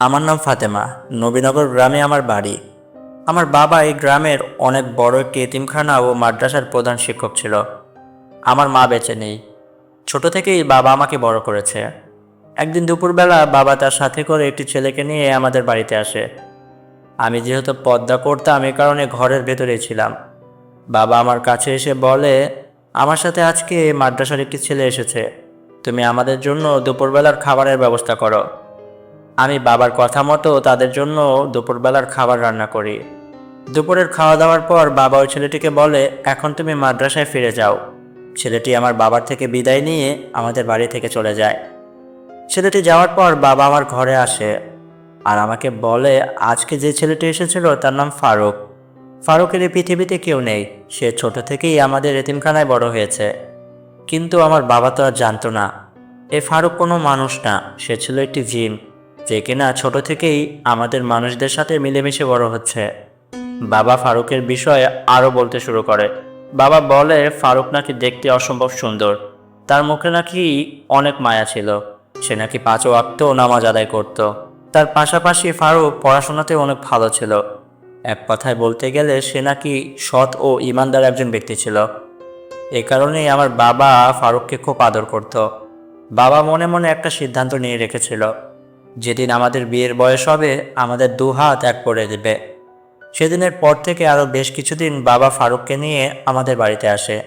আমার নাম ফাতেমা। নবীনগর গ্রামে আমার বাড়ি। আমার বাবা এই গ্রামের অনেক বড় একটি এতিমখানা ও মাদ্রাসার প্রধান শিক্ষক ছিল। আমার মা বেঁচে নেই। ছোট থেকেই বাবা আমাকে বড় করেছে। একদিন দুপুরবেলা বাবা তার সাথে করে একটি ছেলেকে নিয়ে আমাদের বাড়িতে আসে। আমি যেহেতু পদ্মা করতাম, এ কারণে ঘরের ভেতরেই ছিলাম। বাবা আমার কাছে এসে বলে, আমার সাথে আজকে মাদ্রাসার একটি ছেলে এসেছে। তুমি আমাদের জন্য দুপুরবেলার খাবারের ব্যবস্থা করো। আমি বাবার কথা মতো তাদের জন্য দুপুরবেলার খাবার রান্না করি। দুপুরের খাওয়া দাওয়ার পর বাবা ওই ছেলেটিকে বলে, এখন তুমি মাদ্রাসায় ফিরে যাও। ছেলেটি আমার বাবার থেকে বিদায় নিয়ে আমাদের বাড়ি থেকে চলে যায়। ছেলেটি যাওয়ার পর বাবা আমার ঘরে আসে আর আমাকে বলে, আজকে যে ছেলেটি এসেছিল তার নাম ফারুক। ফারুকের এই পৃথিবীতে কেউ নেই। সে ছোট থেকেই আমাদের এতিমখানায় বড় হয়েছে। কিন্তু আমার বাবা তো আর জানতো না। এ ফারুক কোনো মানুষ না। সে ছিল একটি জিন। যে কিনা ছোট থেকেই আমাদের মানুষদের সাথে মিলেমিশে বড় হচ্ছে। বাবা ফারুকের বিষয়ে আরও বলতে শুরু করে। বাবা বলে, ফারুক নাকি দেখতে অসম্ভব সুন্দর। তার মুখে নাকি অনেক মায়া ছিল। সে নাকি পাঁচ ওয়াক্ত নামাজ আদায় করত। তার পাশাপাশি ফারুক পড়াশোনাতে অনেক ভালো ছিল। এক কথায় বলতে গেলে, সে নাকি সৎ ও ইমানদার একজন ব্যক্তি ছিল। এ কারণেই আমার বাবা ফারুককে খুব আদর করত। বাবা মনে মনে একটা সিদ্ধান্ত নিয়ে রেখেছিল। যেদিন আমাদের বিয়ের বয়স হবে, আমাদের দু হাত এক করে দেবে। সেদিনের পর থেকে আরও বেশ কিছুদিন বাবা ফারুককে নিয়ে আমাদের বাড়িতে আসে।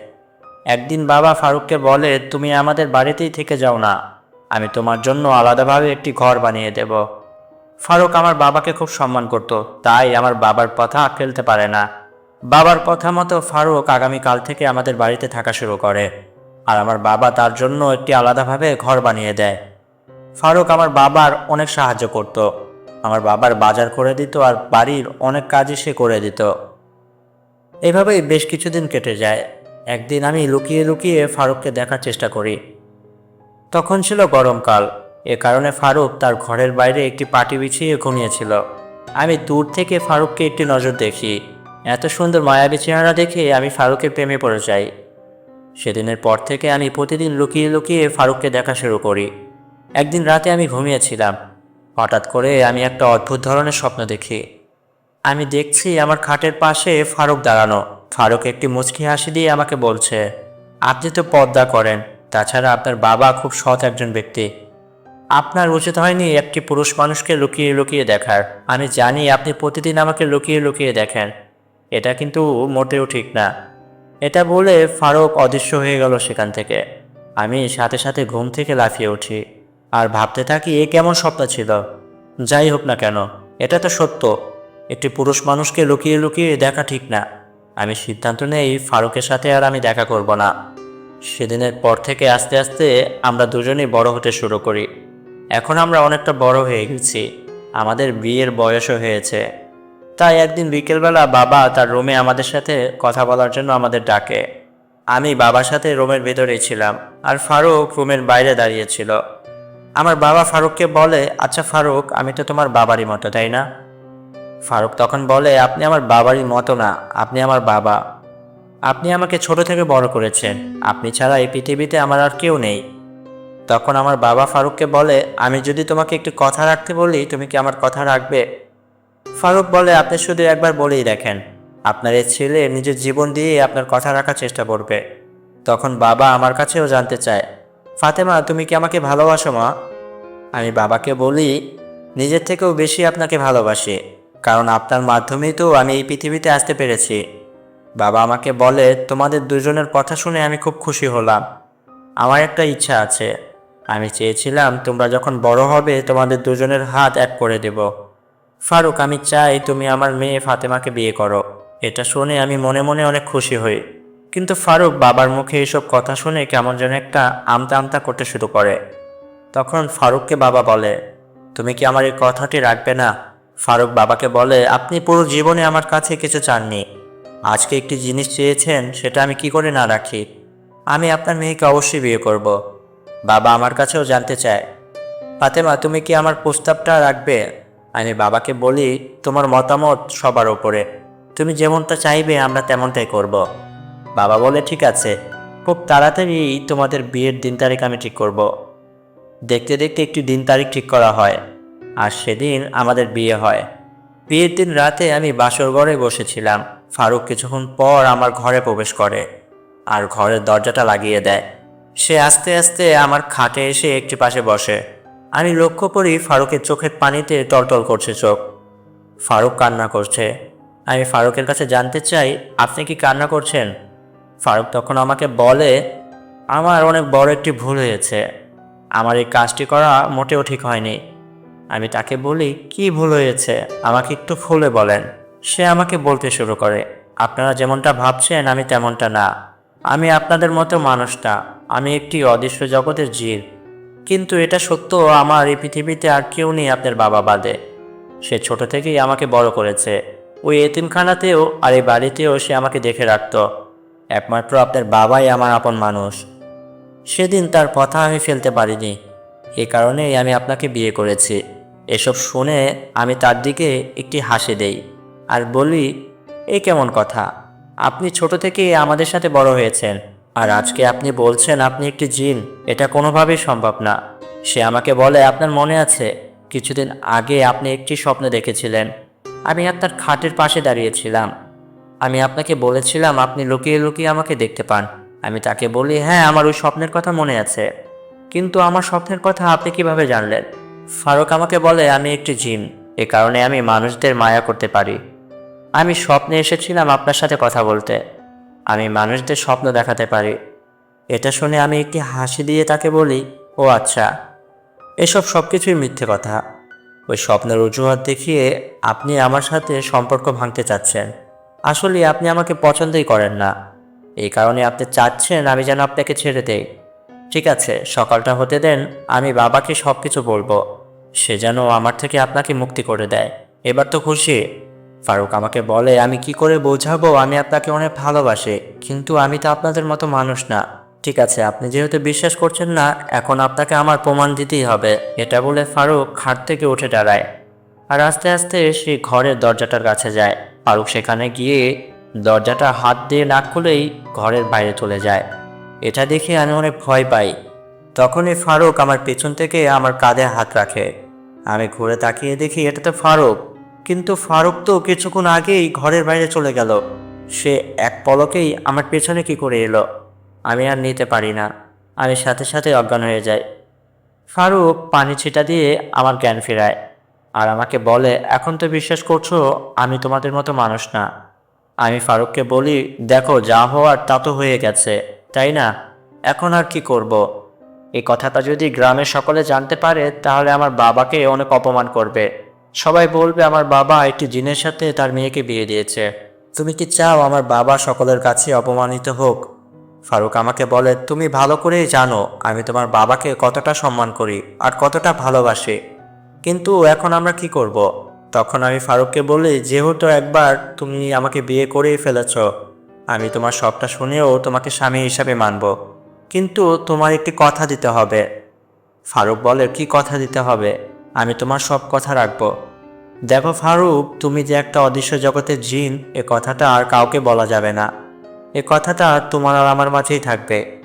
একদিন বাবা ফারুককে বলে, তুমি আমাদের বাড়িতেই থেকে যাও না। আমি তোমার জন্য আলাদাভাবে একটি ঘর বানিয়ে দেব। ফারুক আমার বাবাকে খুব সম্মান করত, তাই আমার বাবার কথা ফেলতে পারে না। বাবার কথা মতো ফারুক আগামীকাল থেকে আমাদের বাড়িতে থাকা শুরু করে। আর আমার বাবা তার জন্য একটি আলাদাভাবে ঘর বানিয়ে দেয়। ফারুক আমার বাবার অনেক সাহায্য করত। আমার বাবার বাজার করে দিত আর বাড়ির অনেক কাজই সে করে দিত। এভাবেই বেশ কিছুদিন কেটে যায়। একদিন আমি লুকিয়ে লুকিয়ে ফারুককে দেখার চেষ্টা করি। তখন ছিল গরমকাল। এ কারণে ফারুক তার ঘরের বাইরে একটি পাটি বিছিয়ে ঘুমিয়েছিল। আমি দূর থেকে ফারুককে একটি নজর দেখি। এত সুন্দর মায়াবী চেহারা দেখে আমি ফারুকের প্রেমে পড়ে যাই। সেদিনের পর থেকে আমি প্রতিদিন লুকিয়ে লুকিয়ে ফারুককে দেখা শুরু করি। একদিন রাতে আমি ঘুমিয়েছিলাম। হঠাৎ করে আমি একটা অদ্ভুত ধরনের স্বপ্ন দেখি। আমি দেখছি আমার খাটের পাশে ফারুক দাঁড়ানো। ফারুক একটি মুচকি হাসি দিয়ে আমাকে বলছে, আপনি তো পর্দা করেন, তাছাড়া আপনার বাবা খুব সৎ একজন ব্যক্তি। আপনার উচিত হয়নি একটি পুরুষ মানুষকে লুকিয়ে লুকিয়ে দেখার। আমি জানি আপনি প্রতিদিন আমাকে লুকিয়ে লুকিয়ে দেখেন। এটা কিন্তু মোটেও ঠিক না। এটা বলে ফারুক অদৃশ্য হয়ে গেল সেখান থেকে। আমি সাথে সাথে ঘুম থেকে লাফিয়ে উঠি। আর ভাবতে থাকি এ কেমন স্বপ্ন ছিল। যাই হোক না কেন, এটা তো সত্য। একটি পুরুষ মানুষকে লুকিয়ে লুকিয়ে দেখা ঠিক না। আমি সিদ্ধান্ত নেই ফারুকের সাথে আর আমি দেখা করব না। সেদিনের পর থেকে আস্তে আস্তে আমরা দুজনেই বড় হতে শুরু করি। এখন আমরা অনেকটা বড় হয়ে গেছি। আমাদের বিয়ের বয়সও হয়েছে। তাই একদিন বিকেলবেলা বাবা তার রুমে আমাদের সাথে কথা বলার জন্য আমাদের ডাকে। আমি বাবার সাথে রুমের ভেতরেই ছিলাম আর ফারুক রুমের বাইরে দাঁড়িয়েছিল আমার বাবা ফারুককে বলে আচ্ছা ফারুক, আমি তো তোমার বাবারই মতো, তাই না? ফারুক তখন বলে, আপনি আমার বাবারই মতো না, আপনি আমার বাবা। আপনি আমাকে ছোট থেকে বড় করেছেন। আপনি ছাড়া এই পৃথিবীতে আমার আর কেউ নেই। তখন আমার বাবা ফারুককে বলে, আমি যদি তোমাকে একটু কথা রাখতে বলি, তুমি কি আমার কথা রাখবে? ফারুক বলে, আপনি শুধু একবার বলেই দেখেন। আপনার এই ছেলে নিজের জীবন দিয়ে আপনার কথা রাখার চেষ্টা করবে। তখন বাবা আমার কাছেও জানতে চায়, ফাতেমা, তুমি কি আমাকে ভালোবাসো, মা? আমি বাবাকে বলি, নিজের থেকেও বেশি আপনাকে ভালোবাসি, কারণ আপনার মাধ্যমেই তো আমি এই পৃথিবীতে আসতে পেরেছি। বাবা আমাকে বলে, তোমাদের দুজনের কথা শুনে আমি খুব খুশি হলাম। আমার একটা ইচ্ছা আছে। আমি চেয়েছিলাম তোমরা যখন বড় হবে, তোমাদের দুজনের হাত এক করে দেব। ফারুক, আমি চাই তুমি আমার মেয়ে ফাতেমাকে বিয়ে করো। এটা শুনে আমি মনে মনে অনেক খুশি হই। কিন্তু ফারুক বাবার মুখে এসব কথা শুনে কেমন যেন একটা আমতা আমতা করতে শুরু করে। তখন ফারুককে বাবা বলে, তুমি কি আমার এই কথাটি রাখবে না? ফারুক বাবাকে বলে, আপনি পুরো জীবনে আমার কাছে কিছু চাননি। আজকে একটি জিনিস চেয়েছেন, সেটা আমি কি করে না রাখি? আমি আপনার মেয়েকে অবশ্যই বিয়ে করব। বাবা আমার কাছেও জানতে চায়। ফাতেমা, তুমি কি আমার প্রস্তাবটা রাখবে? আমি বাবাকে বলি, তোমার মতামত সবার ওপরে তুমি যেমনটা চাইবে, আমরা তেমনটাই করব। বাবা বলে, ঠিক আছে। খুব তাড়াতাড়ি তোমাদের বিয়ের দিন তারিখ আমি ঠিক করব। দেখতে দেখতে একটি দিন তারিখ ঠিক করা হয়, আর সেদিন আমাদের বিয়ে হয়। বিয়ের দিন রাতে আমি বাসর ঘরে বসেছিলাম। ফারুক কিছুক্ষণ পর আমার ঘরে প্রবেশ করে, আর ঘরের দরজাটা লাগিয়ে দেয়। সে আস্তে আস্তে আমার খাটে এসে একটি পাশে বসে। আমি লক্ষ্য করি ফারুকের চোখের পানিতে টলটল করছে চোখ। ফারুক কান্না করছে। আমি ফারুকের কাছে জানতে চাই, আপনি কি কান্না করছেন? ফারুক তখন আমাকে বলে, আমার অনেক বড় একটি ভুল হয়েছে। আমার এই কাজটি করা মোটেও ঠিক হয়নি। আমি তাকে বলি, কি ভুল হয়েছে? আমাকে একটু খুলে বলেন। সে আমাকে বলতে শুরু করে, আপনারা যেমনটা ভাবছেন, আমি তেমনটা না। আমি আপনাদের মতো মানুষটা আমি একটি অদৃশ্য জগতের জীব। কিন্তু এটা সত্য, আমার এই পৃথিবীতে আর কেউ নেই আপনার বাবা বাদে। সে ছোট থেকেই আমাকে বড় করেছে। ওই এতিমখানাতেও আর এই বাড়িতেও সে আমাকে দেখে রাখতো। একমাত্র আপনার বাবাই আমার আপন মানুষ। সেদিন তার কথা আমি ফেলতে পারিনি। এ কারণেই আমি আপনাকে বিয়ে করেছি। এসব শুনে আমি তার দিকে একটি হাসি দেই আর বলি, এ কেমন কথা? আপনি ছোট থেকে আমাদের সাথে বড় হয়েছেন আর আজকে আপনি বলছেন আপনি একটি জিন। এটা কোনোভাবেই সম্ভব না। সে আমাকে বলে, আপনার মনে আছে, কিছুদিন আগে আপনি একটি স্বপ্ন দেখেছিলেন। আমি আপনার খাটের পাশে দাঁড়িয়েছিলাম। আমি আপনাকে বলেছিলাম আপনি লুকিয়ে লুকিয়ে আমাকে দেখতে পান। আমি তাকে বলি হ্যাঁ আমার ওই স্বপ্নের কথা মনে আছে। কিন্তু আমার স্বপ্নের কথা আপনি কীভাবে জানলেন? ফারুক আমাকে বলে, আমি একটি জিন। এ কারণে আমি মানুষদের মায়া করতে পারি। আমি স্বপ্নে এসেছিলাম আপনার সাথে কথা বলতে। আমি মানুষদের স্বপ্ন দেখাতে পারি। এটা শুনে আমি একটি হাসি দিয়ে তাকে বলি, ও আচ্ছা এসব সব কিছুই মিথ্যে কথা। ওই স্বপ্নের অজুহাত দেখিয়ে আপনি আমার সাথে সম্পর্ক ভাঙতে চাচ্ছেন। আসলে আপনি আমাকে পছন্দই করেন না। এই কারণে আপনি চাচ্ছেন আমি যেন আপনাকে ছেড়ে দেই। ঠিক আছে, সকালটা হতে দেন, আমি বাবাকে সব কিছু বলব। সে যেন আমার থেকে আপনাকে মুক্তি করে দেয়। এবার তো খুশি। ফারুক আমাকে বলে, আমি কি করে বোঝাবো? আমি আপনাকে অনেক ভালোবাসি, কিন্তু আমি তো আপনাদের মতো মানুষ না। ঠিক আছে, আপনি যেহেতু বিশ্বাস করছেন না, এখন আপনাকে আমার প্রমাণ দিতেই হবে। এটা বলে ফারুক খাট থেকে উঠে দাঁড়ায়। আর আস্তে আস্তে সে ঘরের দরজাটার কাছে যায়। ফারুক সেখানে গিয়ে দরজাটা হাত দিয়ে না খুলেই ঘরের বাইরে চলে যায়। এটা দেখে আমি অনেক ভয় পাই। তখনই ফারুক আমার পেছন থেকে আমার কাঁধে হাত রাখে। আমি ঘুরে তাকিয়ে দেখি এটা তো ফারুক। কিন্তু ফারুক তো কিছুক্ষণ আগেই ঘরের বাইরে চলে গেল। সে এক পলকেই আমার পেছনে কি করে এলো? আমি আর নিতে পারি না। আমি সাথে সাথে অজ্ঞান হয়ে যাই। ফারুক পানি ছিটা দিয়ে আমার জ্ঞান ফেরায়। আর আমাকে বলে, এখন তো বিশ্বাস করছ, আমি তোমাদের মতো মানুষ না। আমি ফারুককে বলি, দেখো, যা হওয়ার তা তো হয়ে গেছে, তাই না? এখন আর কি করব। এই কথাটা যদি গ্রামের সকলে জানতে পারে, তাহলে আমার বাবাকে অনেক অপমান করবে। সবাই বলবে, আমার বাবা একটি জিনের সাথে তার মেয়েকে বিয়ে দিয়েছে। তুমি কি চাও আমার বাবা সকলের কাছে অপমানিত হোক? ফারুক আমাকে বলে, তুমি ভালো করেই জানো, আমি তোমার বাবাকে কতটা সম্মান করি আর কতটা ভালোবাসি। কিন্তু এখন আমরা কি করব। তখন আমি ফারুককে বলি, যেহেতু একবার তুমি আমাকে বিয়ে করেই ফেলেছ, আমি তোমার সবটা শুনেও তোমাকে স্বামী হিসাবে মানব। কিন্তু তোমার একটি কথা দিতে হবে। ফারুক বলে, কি কথা দিতে হবে? আমি তোমার সব কথা রাখব। দেখো ফারুক, তুমি যে একটা অদৃশ্য জগতের জিন, এ কথাটা আর কাউকে বলা যাবে না। এ কথাটা তোমার আর আমার মাঝেই থাকবে।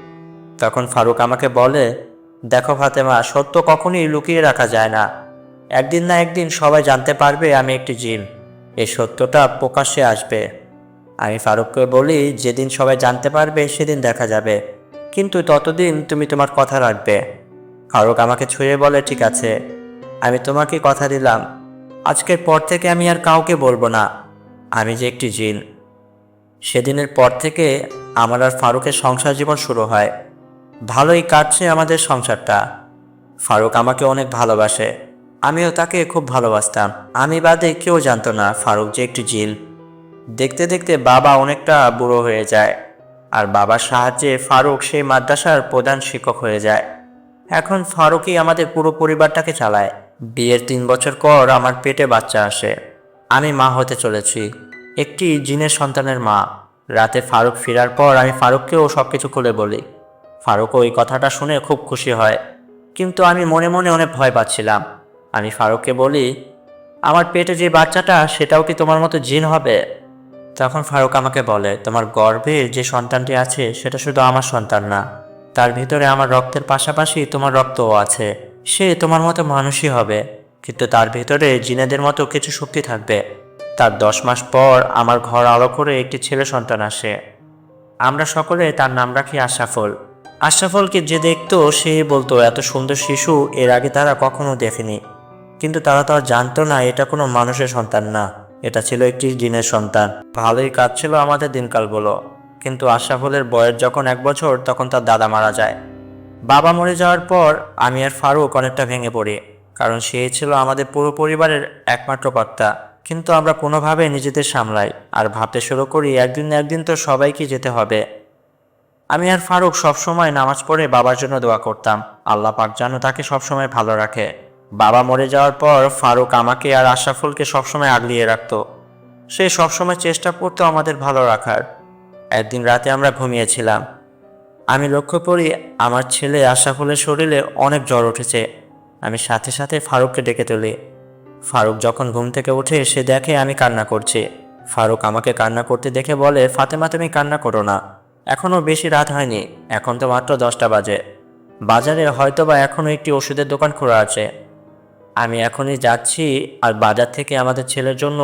তখন ফারুক আমাকে বলে, দেখো ফাতেমা, সত্য কখনই লুকিয়ে রাখা যায় না। একদিন না একদিন সবাই জানতে পারবে আমি একটি জিন। এই সত্যটা প্রকাশ্যে আসবে। আমি ফারুককে বলি, যেদিন সবাই জানতে পারবে, সেদিন দেখা যাবে। কিন্তু ততদিন তুমি তোমার কথা রাখবে। ফারুক আমাকে ছুঁয়ে বলে, ঠিক আছে, আমি তোমাকে কথা দিলাম। আজকের পর থেকে আমি আর কাউকে বলব না। আমি যে একটি জিন। সেদিনের পর থেকে আমার আর ফারুকের সংসার জীবন শুরু হয়। ভালোই কাটছে আমাদের সংসারটা। ফারুক আমাকে অনেক ভালোবাসে। আমিও তাকে খুব ভালোবাসতাম। আমি বাদে কেউ জানতো না ফারুক যে একটি জিল। দেখতে দেখতে বাবা অনেকটা বুড়ো হয়ে যায় আর বাবার সাহায্যে ফারুক সেই মাদ্রাসার প্রধান শিক্ষক হয়ে যায়। এখন ফারুকই আমাদের পুরো পরিবারটাকে চালায়। বিয়ের তিন বছর পর আমার পেটে বাচ্চা আসে। আমি মা হতে চলেছি। একটি জিনের সন্তানের মা। রাতে ফারুক ফেরার পর আমি ফারুককেও সব কিছু খুলে বলি। ফারুকও ওই কথাটা শুনে খুব খুশি হয়। কিন্তু আমি মনে মনে অনেক ভয় পাচ্ছিলাম। আমি ফারুককে বলি, আমার পেটে যে বাচ্চাটা, সেটাও কি তোমার মতো জিন হবে? তখন ফারুক আমাকে বলে, তোমার গর্ভে যে সন্তানটি আছে, সেটা শুধু আমার সন্তান না। তার ভিতরে আমার রক্তের পাশাপাশি তোমার রক্তও আছে। সে তোমার মতো মানুষই হবে। কিন্তু তার ভেতরে জিনেদের মতো কিছু শক্তি থাকবে। তার দশ মাস পর আমার ঘর আলো করে একটি ছেলে সন্তান আসে। আমরা সকলে তার নাম রাখি আশরাফল। আশরাফলকে যে দেখতো, সে বলতো, এত সুন্দর শিশু, এর আগে তারা কখনো দেখেনি। কিন্তু তারা তো আর জানতো না, এটা কোনো মানুষের সন্তান না। এটা ছিল একটি জিনের সন্তান। ভালোই কাজ ছিল আমাদের দিনকাল বলো। কিন্তু আশরাফলের বয়স যখন এক বছর, তখন তার দাদা মারা যায়। বাবা মরে যাওয়ার পর আমি আর ফারুক অনেকটা ভেঙে পড়ি, কারণ সে ছিল আমাদের পুরো পরিবারের একমাত্র কর্তা। কিন্তু আমরা কোনোভাবে নিজেদের সামলাই, আর ভাবতে শুরু করি একদিন একদিন তো সবাইকে যেতে হবে। আমি আর ফারুক সবসময় নামাজ পড়ে বাবার জন্য দোয়া করতাম। আল্লাহ পাক যেন তাকে সবসময় ভালো রাখে। বাবা মরে যাওয়ার পর ফারুক আমাকে আর আশরাফুলকে সবসময় আগলিয়ে রাখত। সে সবসময় চেষ্টা করতো আমাদের ভালো রাখার। একদিন রাতে আমরা ঘুমিয়েছিলাম। আমি লক্ষ্য করি আমার ছেলে আশরাফুলের শরীরে অনেক জ্বর উঠেছে। আমি সাথে সাথে ফারুককে ডেকে তুলি। ফারুক যখন ঘুম থেকে উঠে, সে দেখে আমি কান্না করছি। ফারুক আমাকে কান্না করতে দেখে বলে, ফাতেমা, তুমি কান্না করো না। এখনও বেশি রাত হয়নি। এখন তো মাত্র দশটা বাজে। বাজারে হয়তোবা এখনও একটি ওষুধের দোকান খোলা আছে। আমি এখনই যাচ্ছি আর বাজার থেকে আমাদের ছেলের জন্য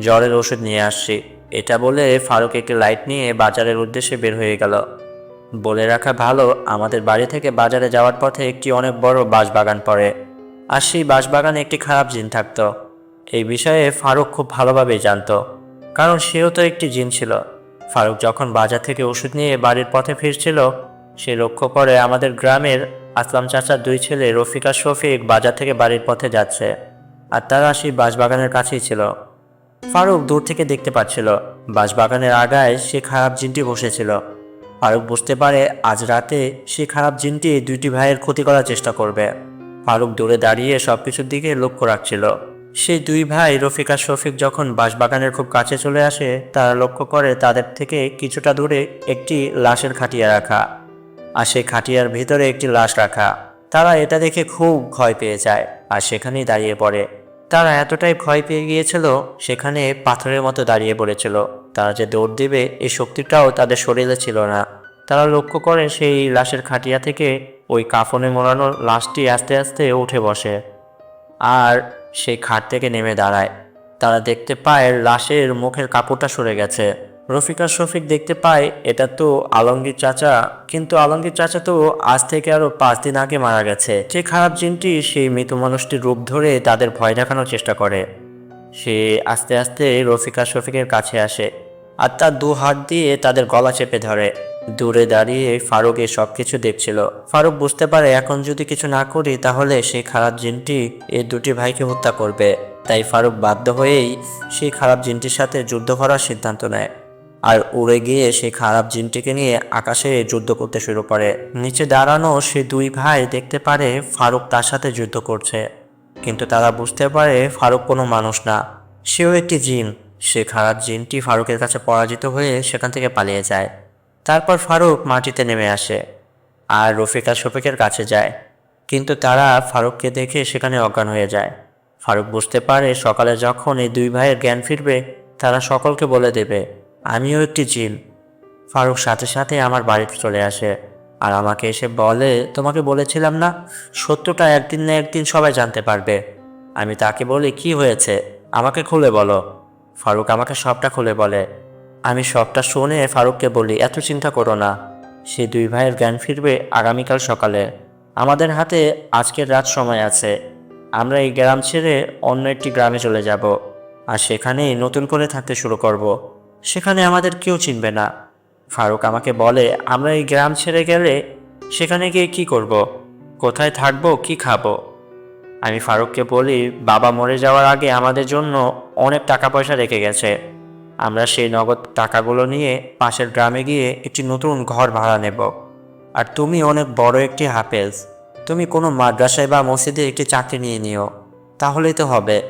জ্বরের ওষুধ নিয়ে আসছি। এটা বলে ফারুক একটি লাইট নিয়ে বাজারের উদ্দেশ্যে বের হয়ে গেল। বলে রাখা ভালো, আমাদের বাড়ি থেকে বাজারে যাওয়ার পথে একটি অনেক বড় বাঁশবাগান পড়ে। আর সেই বাঁশবাগানে একটি খারাপ জিন থাকতো। এই বিষয়ে ফারুক খুব ভালোভাবেই জানতো। কারণ সেও তো একটি জিন ছিল। ফারুক যখন বাজার থেকে ওষুধ নিয়ে বাড়ির পথে ফিরছিল, সে লক্ষ্য করে আমাদের গ্রামের আসলাম চাচার দুই ছেলে রফিক শফিক বাজার থেকে বাড়ির পথে যাচ্ছে, আর তারা সেই বাঁশবাগানের কাছেই ছিল। ফারুক দূর থেকে দেখতে পাচ্ছিল, বাঁশবাগানের আগায় সে খারাপ জিনটি বসেছিল। ফারুক বুঝতে পারে আজ রাতে সে খারাপ জিনটি দুইটি ভাইয়ের ক্ষতি করার চেষ্টা করবে। ফারুক দূরে দাঁড়িয়ে সব কিছুর দিকে লক্ষ্য রাখছিল। সেই দুই ভাই রফিক শফিক যখন বাঁশবাগানের খুব কাছে চলে আসে, তারা লক্ষ্য করে তাদের থেকে কিছুটা দূরে একটি লাশের খাটিয়া রাখা। আর সেই খাটিয়ার ভিতরে একটি লাশ রাখা। তারা এটা দেখে খুব ভয় পেয়ে যায় আর সেখানেই দাঁড়িয়ে পড়ে। তারা এতটাই ভয় পেয়ে গিয়েছিল, সেখানে পাথরের মতো দাঁড়িয়ে পড়েছিল। তারা যে দৌড় দিবে, এই শক্তিটাও তাদের শরীরে ছিল না। তারা লক্ষ্য করে সেই লাশের খাটিয়া থেকে ওই কাফনে মোড়ানো লাশটি আস্তে আস্তে উঠে বসে আর সেই খাট থেকে নেমে দাঁড়ায়। তারা দেখতে পায় লাশের মুখের কাপড়টা সরে গেছে। রফিকা শফিক দেখতে পায়, এটা তো আলমগীর চাচা। কিন্তু আলমগীর চাচা তো আজ থেকে আরও পাঁচ দিন আগে মারা গেছে। সেই খারাপ জিনটি, সেই মৃত মানুষটির রূপ ধরে তাদের ভয় দেখানোর চেষ্টা করে। সে আস্তে আস্তে রফিকা শফিকের কাছে আসে আর তার দু হাত দিয়ে তাদের গলা চেপে ধরে। দূরে দাঁড়িয়ে ফারুক এই সব কিছু দেখছিল। ফারুক বুঝতে পারে, এখন যদি কিছু না করি, তাহলে সেই খারাপ জিনটি এই দুটি ভাইকে হত্যা করবে। তাই ফারুক বাধ্য হয়েই সেই খারাপ জিনটির সাথে যুদ্ধ করার সিদ্ধান্ত নেয়। আর উড়ে গিয়ে সেই খারাপ জিনটিকে নিয়ে আকাশে যুদ্ধ করতে শুরু করে। নিচে দাঁড়ানো সে দুই ভাই দেখতে পারে ফারুক তার সাথে যুদ্ধ করছে, কিন্তু তারা বুঝতে পারে ফারুক কোনো মানুষ না। সেও একটি জিন। সে খারাপ জিনটি ফারুকের কাছে পরাজিত হয়ে সেখান থেকে পালিয়ে যায়। তারপর ফারুক মাটিতে নেমে আসে আর রফিকা শফিকের কাছে যায়, কিন্তু তারা ফারুককে দেখে সেখানে অজ্ঞান হয়ে যায়। ফারুক বুঝতে পারে সকালে যখন এই দুই ভাইয়ের জ্ঞান ফিরবে, তারা সকলকে বলে দেবে। আমিও একটি জিন। ফারুক সাথে সাথে আমার বাড়িতে চলে আসে আর আমাকে এসে বলে, তোমাকে বলেছিলাম না? সত্যটা একদিন না একদিন সবাই জানতে পারবে। আমি তাকে বলি, কি হয়েছে? আমাকে খুলে বলো। ফারুক আমাকে সবটা খুলে বলে। আমি সবটা শুনে ফারুককে বলি, এত চিন্তা করো না। সে দুই ভাইয়ের জ্ঞান ফিরবে আগামীকাল সকালে। আমাদের হাতে আজকের রাত সময় আছে। আমরা এই গ্রাম ছেড়ে অন্য একটি গ্রামে চলে যাব আর সেখানেই নতুন করে থাকতে শুরু করব। সেখানে আমাদের কেউ চিনবে না। ফারুক আমাকে বলে, আমরা এই গ্রাম ছেড়ে গেলে সেখানে গিয়ে কি করব। কোথায় থাকব? কি খাব? আমি ফারুককে বলি, বাবা মরে যাওয়ার আগে আমাদের জন্য অনেক টাকা পয়সা রেখে গেছে। আমরা সেই নগদ টাকাগুলো নিয়ে পাশের গ্রামে গিয়ে একটি নতুন ঘর ভাড়া নেব। আর তুমি অনেক বড় একটি হাফেজ। তুমি কোনো মাদ্রাসায় বা মসজিদে একটি চাকরি নিয়ে নিও। তাহলেই তো হবে।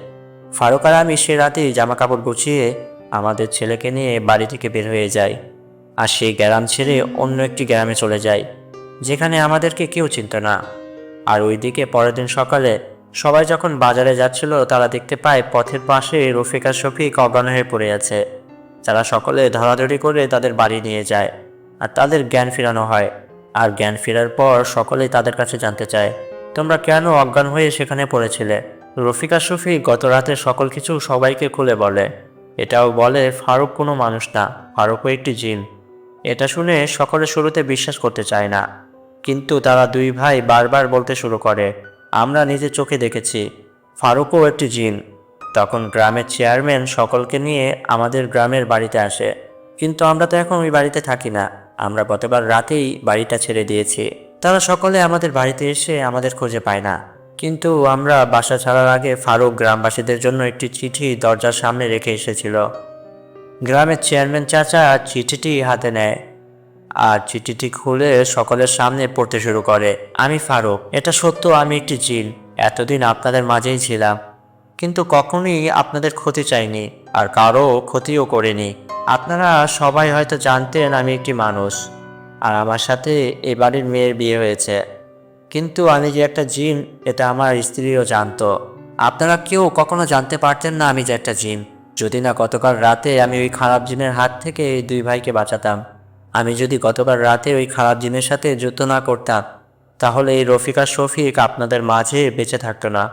ফারুক আর আমি সে রাতেই জামা কাপড় গুছিয়ে আমাদের ছেলেকে নিয়ে বাড়ি থেকে বের হয়ে যায় আর সেই গ্রাম ছেড়ে অন্য একটি গ্রামে চলে যায়, যেখানে আমাদেরকে কেউ চিনত না। আর ওইদিকে পরের দিন সকালে সবাই যখন বাজারে যাচ্ছিল, তারা দেখতে পায় পথের পাশে রফিকা শফিক অজ্ঞান হয়ে পড়ে আছে। তারা সকলে ধরাধরি করে তাদের বাড়ি নিয়ে যায় আর তাদের জ্ঞান ফেরানো হয়। আর জ্ঞান ফেরার পর সকলেই তাদের কাছে জানতে চায়, তোমরা কেন অজ্ঞান হয়ে সেখানে পড়েছিলে? রফিকা শফিক গত রাতে সকল কিছু সবাইকে খুলে বলে। এটাও বলে, ফারুক কোনো মানুষ না, ফারুকও একটি জিন। এটা শুনে সকলে শুরুতে বিশ্বাস করতে চায় না। কিন্তু তারা দুই ভাই বারবার বলতে শুরু করে, আমরা নিজের চোখে দেখেছি, ফারুকও একটি জিন। তখন গ্রামের চেয়ারম্যান সকলকে নিয়ে আমাদের গ্রামের বাড়িতে আসে, কিন্তু আমরা তো এখন ওই বাড়িতে থাকি না। আমরা গতবার রাতেই বাড়িটা ছেড়ে দিয়েছি। তারা সকলে আমাদের বাড়িতে এসে আমাদের খুঁজে পায় না। কিন্তু আমরা বাসা ছাড়ার আগে ফারুক গ্রামবাসীদের জন্য একটি চিঠি দরজার সামনে রেখে এসেছিল। গ্রামের চেয়ারম্যান চাচা চিঠিটি হাতে নেয় আর চিঠিটি খুলে সকলের সামনে পড়তে শুরু করে। আমি ফারুক, এটা সত্য, আমি একটি জিন, এতদিন আপনাদের মাঝেই ছিলাম। কিন্তু কখনোই আপনাদের ক্ষতি চাইনি আর কারও ক্ষতিও করিনি। আপনারা সবাই হয়তো জানতেন আমি একটি মানুষ। আর আমার সাথে এ বাড়ির মেয়ের বিয়ে হয়েছে। কিন্তু আমি যে একটা জিন, এটা আমার স্ত্রীও জানতো। আপনারা কেউ কখনো জানতে পারতেন না আমি যে একটা জিন। যদি না গতকাল রাতে আমি ওই খারাপ জিনের হাত থেকে এই দুই ভাইকে বাঁচাতাম। আমি যদি গতকাল রাতে ওই খারাপ জিনের সাথে যুদ্ধ না করতাম, তাহলে এই রফিকা শফিক আপনাদের মাঝে বেঁচে থাকতো না।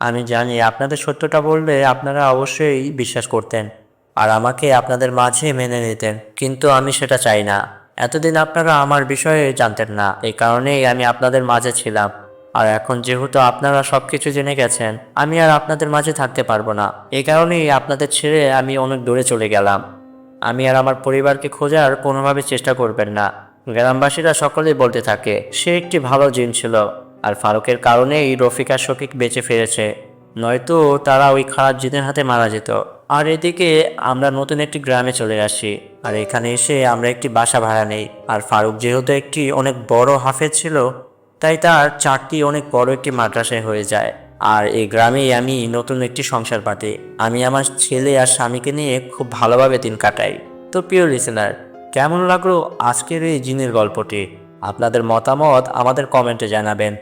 আমি জানি আপনাদের সত্যটা বললে আপনারা অবশ্যই বিশ্বাস করতেন আর আমাকে আপনাদের মাঝে মেনে নিতেন, কিন্তু আমি সেটা চাই না। এতদিন আপনারা আমার বিষয়ে জানতেন না। এই কারণেই আমি আপনাদের মাঝে ছিলাম। আর এখন যেহেতু আপনারা সব কিছু জেনে গেছেন, আমি আর আপনাদের মাঝে থাকতে পারব না। এই কারণেই আপনাদের ছেড়ে আমি অনেক দূরে চলে গেলাম। আমি আর আমার পরিবারকে খোঁজার কোনোভাবে চেষ্টা করবেন না। গ্রামবাসীরা সকলেই বলতে থাকে, সে একটি ভালো জিন ছিল। আর ফারুকের কারণেই রফিকা শফিক বেঁচে ফিরেছে। নয়তো তারা ওই খারাপ জিনের হাতে মারা যেত। আর এদিকে আমরা নতুন একটি গ্রামে চলে আসি। আর এখানে এসে আমরা একটি বাসা ভাড়া নেই। আর ফারুক যেহেতু একটি অনেক বড় হাফেজ ছিল, তাই তার চারটি অনেক বড় একটি মাদ্রাসায় হয়ে যায়। আর এই গ্রামেই আমি নতুন একটি সংসার পাতি। আমি আমার ছেলে আর স্বামীকে নিয়ে খুব ভালোভাবে দিন কাটাই। তো প্রিয় লিসেনার কেমন লাগল আজকের এই জিনের গল্পটি? আপনাদের মতামত আমাদের কমেন্টে জানাবেন।